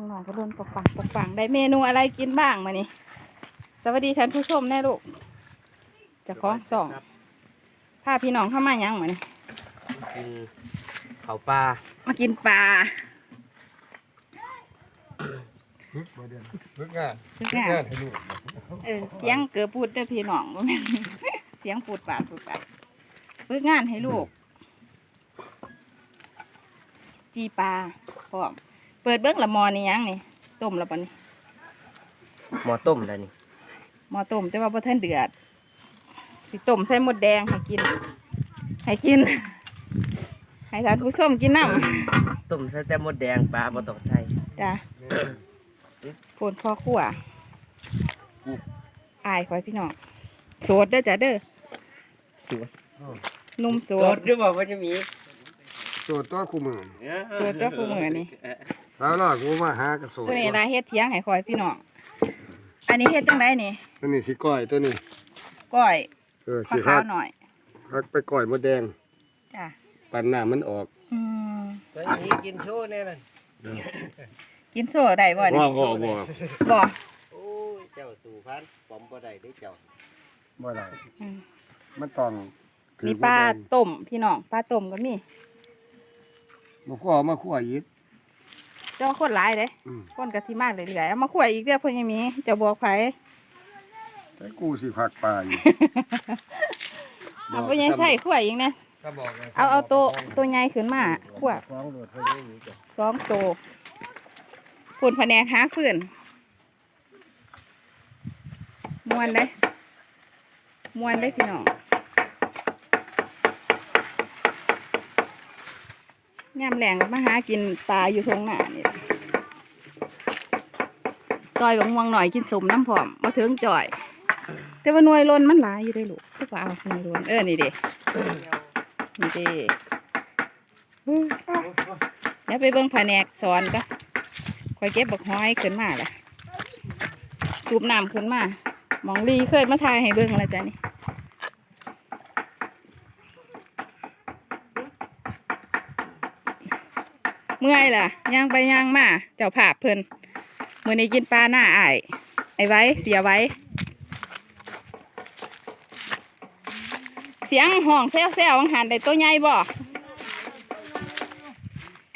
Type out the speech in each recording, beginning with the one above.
งหน่อยก็รุนปกปังปกปังได้เมนูอะไรกินบ้างมานี่สวัสดีท่านผู้ชมแน่ลูกเจะคล้าของสองพาพี่น้องเข้ามายังมานี่กินเขาวปลามากินปลาฝึกบ่เดือนฝึกงานคือฝึกงานงานให้ลูกเออเสียงเกือพูดเด้อพี่น้องบ่แม่นเสียงพูดปาดพูดปาดฝึกงานให้ลูก จีปลาพร้อม เปิดเบิ้งละหมอนี่ยังนี่ต้มและปะนี่หมอต้มได้นี่หมอต้มแต่ว่าบ่ทันเดือดสิต้มใส่หมดแดงให้กิน ให้กิน ให้ท่านผู้ชมกินน้ำต้มใส่แต่หมดแดงปลาบ่ต้องใส่จ้ะโพนพ่อขั่วอายคอยพี่น้องโสดเด้อจ้ะเด้อหนุ่มโสโสดด หรือบอกว่าจะมีโสดตัวคู่มือ โสดตัวผู้มือนี่ สาวลากูมาหากระโสดตัวนี้ลาเฮ็ดเทียงให้คอยพี่น้อง อันนี้เฮ็ดจังไดนี่ ตัวนี้สิก้อยตัวนี้ ก้อยเออปลาสิขาฮัวกหน่อยฮักไปก้อยมดแดง จ้ะปั่นน้ำมันออกอืมตัวนี้กินโชว์แน่เลยกินโซ่ได้บ่นี่บ่บ่บ่บ่โอ้ยเจ้าสู่พันปอมบ่ได้ได้เจ้าบ่ได้อืมมันต้องถือมีปลาหดแดงต้มพี่น้อง ปลาต้มก็มี บ่คั่วเอามาคั่วอีกเจ้าคนหลายเด้อืม คนกะสิมาเรื่อยๆเอามาคั่วอีกเด้อเพิ่นยังมีเจะบอกไผใส่กูสิผักปลาอยู่ เอาเพิ่นยังใส่คั่วอีกนะก็บอกไงเอาเอาตัวตัวใหญ่ขึ้นมาคั่วฟ้องโดดเขาได้อยู่จ้ะสองตัวปุ่นแผนกหาฟืนมวนได้มวนได้พี่น้อง ยามแหลงก็มาหากินปลาอยู่ทงหน้านี่จอยบางม่วงหน่อยกินสมน้ำผอมมาถึงจอย แต่ว่าหน่วยล้นมันหลายอยู่ได้ลูกก็เอาหน่วยล้นเออนี่เด้นี่เด้อื้อเดี๋ยวไปเบิ่งแผนกสอนก็คอยเก็บบักห้อยขึ้นมาละสูบน้ำขึ้นมาหมองลีเคยมาทายให้เบิ่งแล้วจ้ะนี่ เมื่อยล่ะย่างไปย่างมาเจ้าภาพเพิ่นมือนี้กินปลาหน้าอายไอ้ไว้เสียไว้ เสียงห้องแซ่วๆวังหันได้ตัวใหญ่บ่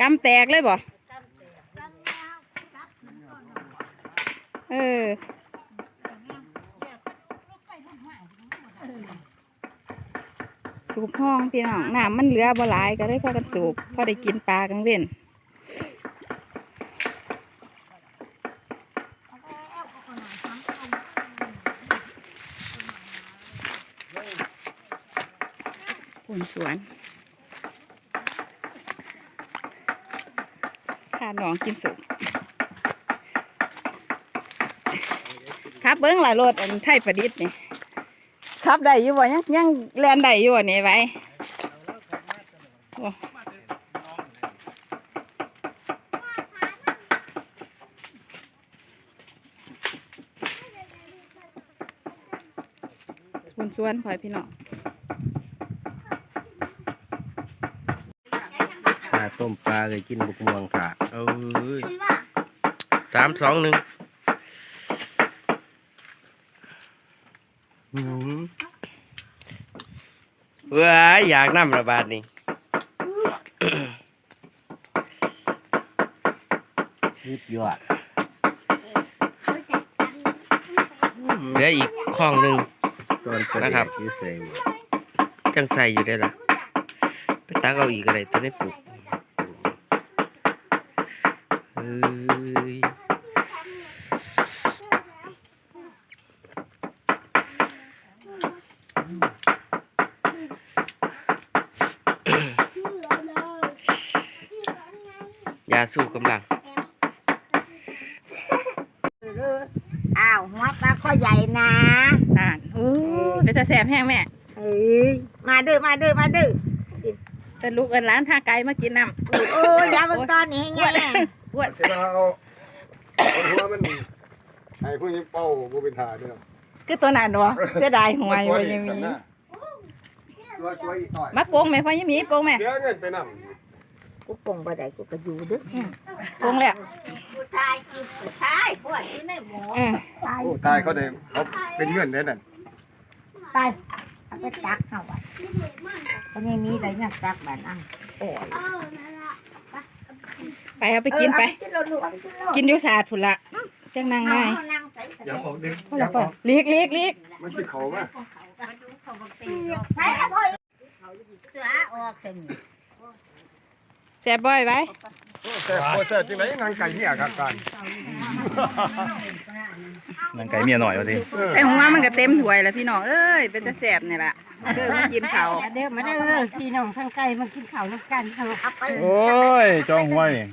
กำแตกเลยบ่เออสูบห้องพี่น้องน้ำมันเหลือบ่หลายก็ได้พากันสูบพอได้กินปลากลางเว้น ปุ่นสวนข้าน้องกินสุกครับเบิ้งหลายรถอันไทยประดิษฐ์นี่ขับได้อยู่บ่ยังยังแลนได้อยู่บ่นี่ไว้โอ้ปุ่น สวนพลอยพี่น้องถ้าต้มปลาเลยกินบุกม่วงค่ะเอ้ยสามสองหนึ่งว้ายอยากน้ำระบาดนี่นิดยอดเหลืออีกข้องหนึ่ง ตอนประนะครับเด็กที่ใส่จังใส่อยู่ได้ล่ะไปตักเอาอีกอะไรตัวนี้ปลูกเอ้ยยาสู้กำลัง อ้าวหัวปลาข้อใหญ่นะอ่านอู้เป็นตาแสบแห้งแม่เอ้ยมาเด้อมาเด้อมาเด้อเอินลูกเอินร้านท่าไกลมากินน้โอ้ยอยาเบิ่งตอนนี้ให้ไงอะำอ้วนเสร็จแล้วเอาเอาหัวมันให้ผู้หญิงเป่าบ่เป็นทาเด้อคือตัวนั้นวะเสียดายหัวอยู่ยังมีตัวตัวอีกต่อยมาโป่งไหมพ่อยังมีโป่งไหมเดี๋ยวเงินไปน กูปงบ่ได้กูก็อยู่เดึกลงแล้วกูตายกูกูตายพวกอยู่ในหมอเออตายโอ้ตายเขาได้เขาเป็นเงื่อนได้นั่นตายเอาไปตักเอาไว้ตอนนี้มีอะไรเนี่ยตักแบบนั้นโอ้ยไปเอาไปกินไปเออเอากินโลดลูกเอาไปกินโลดกินอยู่ศาสตร์พุ่นละจังนางเอาง่ายเอานั่งใส่อย่าบอกเด็กพออแล้ย่าวบป่ะอกเลีกเลีกเลีกมันที่เขามาใส่เอาพ่อยเสือออกเต็ม แซ่บบ่อยไว้แต่โคแซ่บจังไหนนางไก่เนี่ยครับการนังไก่เมียหน่อยวะดิเออไอหัวมันก็เต็มถ้วยแล้วพี่น้องเอ้ยเป็นตาแซ่บนี่ล่ะเด้อมากินข้าวเดี๋ยวมาเด้อพี่น้องทางไกลมากินข้าวน้ำกันเอาเอาไปโอ้ยจองหัวนี่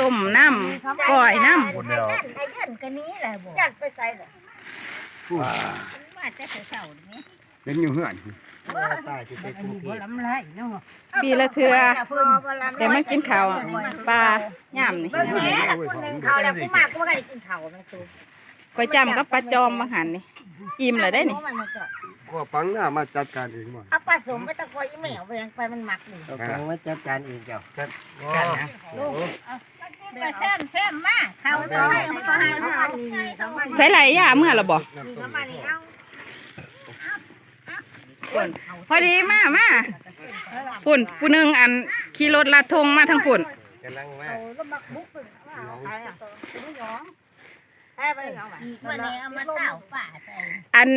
ต้มน้ำก้อยน้ำหมดแล้วไอ้เงินก็นี้แหละบ่ยัดไปใส่เลยมาจะเช้าๆนี้ เป็นอยู่เฮือนตายที่ไปอันกรุงนี้เทบ่พลำไรเนาะปีละเทื่อแต่มากินข้าวปลาย่ำนี่เบิ่งแหน่คนนึงเขาแล้วกูมากูบ่ได้กินข้าวมันสูก๋วยจำกับปลาจอมมาหันนี่อิ่มเลยได้นี่ก็ฟังหน้ามาจัดการเองว่าเอาปลาสมไปตะคอยอีแมวไปยังไปมันหมักนี่เอาฟังไว้จัดการเองเจ้าไปแซ่มแซ่มมาเขาจะให้เขาให้เขาให้เขาให้ใส่ไหลย่าเมื่อละบ่ เขามานี่เอาพอดีมามาปุ่นผู้หนึ่งอันขี่รถลาดทงมาทั้งปุ่นกำลังมาอัน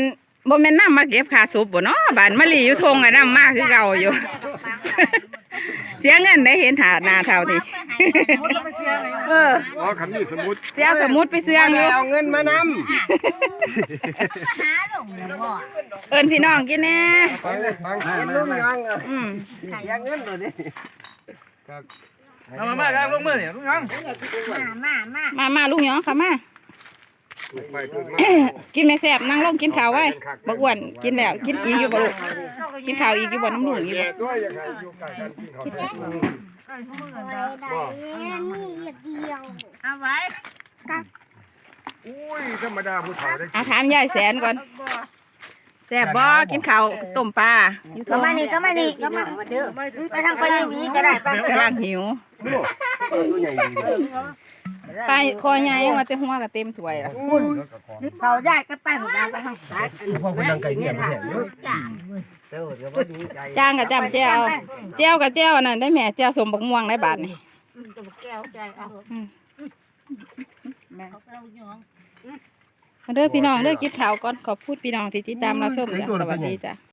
บ่แม่นน้ำมาเก็บค่าซุปบ่เนาะบานมะลีอยู่ทงอะน้ำมากคือเก่าอยู่ เสียเงินได้เห็นหาหน้าเท่านี้ เอออ๋อคันนี้สมมุติเสียสมุดไปเสื่องอยู่เอาเงินมานหาลงเลยบ่เอิ้นพี่น้องกินแน่ฟังฟังำกินลุงยังอะอืมอยากเงินตัวนี้เอามามาครับลงมือเนี่ยลุงยังมามามามามาลุงหยองค่ะมาไปพูดมากินแม่แซ่บนั่งลงกินข้าวไว้บักอ้วนกินแล้วกินอีกอยู่บ่ลูกกินข้าวอีกอยู่บ่น้ำลุงอีกบ่ แก่ด้วยยังไงอยู่ใกล้กันกินข้าว ได้บ่เอาไว้อุ้ยธรรมดาผู้เฒ่าได้อาถามยายแสนก่อนแซ่บบ่กินข้าวต้มปลาอยู่ก็มานี่ก็มานี่ก็มาเด้อไปทางไปนี่มีก็ได้ไปกำลังหิวตัวใหญ่ดี ไปคอใหญ่มาแต่หัวก็เต็มถ้วยละเขาได้ก็ไปหมดแล้วไปทางซ้ายพ่อคุณนางไก่เนี่ยไม่เห็นเจ้าเดี๋ยวว่าดีใจจ้างกับจ้ำแจ้วแจ้วกับแจ้วนั่นได้แม่แจ้วสมบักม่วงได้บาทนี่แก้วใจเอามาเด้อพี่น้องเด้อกินข้าวก่อนขอบพูดพี่น้องที่ติดตามรับชมจ้ะสวัสดีจ้ะ